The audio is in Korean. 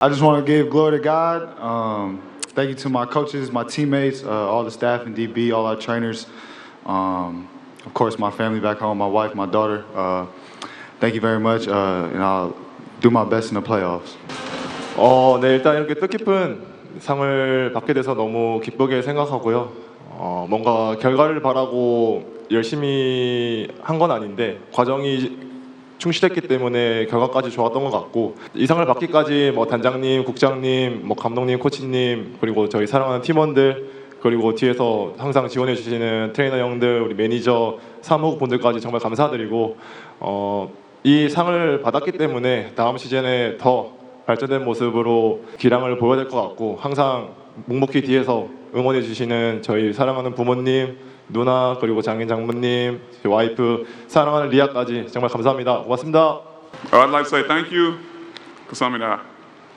I just want to give glory to God. Um, thank you to my coaches, my teammates, uh, all the staff and DB, all our trainers. Um, of course, my family back home, my wife, my daughter. Uh, thank you very much, uh, and I'll do my best in the playoffs. 어, 네, 일단 이렇게 뜻깊은 상을 받게 돼서 너무 기쁘게 생각하고요. 어, 뭔가 결과를 바라고 열심히 한 건 아닌데 과정이 충실했기 때문에 결과까지 좋았던 것 같고 이 상을 받기까지 뭐 단장님, 국장님, 뭐 감독님, 코치님 그리고 저희 사랑하는 팀원들 그리고 뒤에서 항상 지원해 주시는 트레이너 형들, 우리 매니저, 사무국 분들까지 정말 감사드리고 어, 이 상을 받았기 때문에 다음 시즌에 더 발전된 모습으로 기량을 보여야 될 것 같고 항상 묵묵히 뒤에서 응원해 주시는 저희 사랑하는 부모님, 누나 그리고 장인 장모님, 와이프, 사랑하는 리아까지 정말 감사합니다. 고맙습니다. I'd like to say thank you. 감사합니다.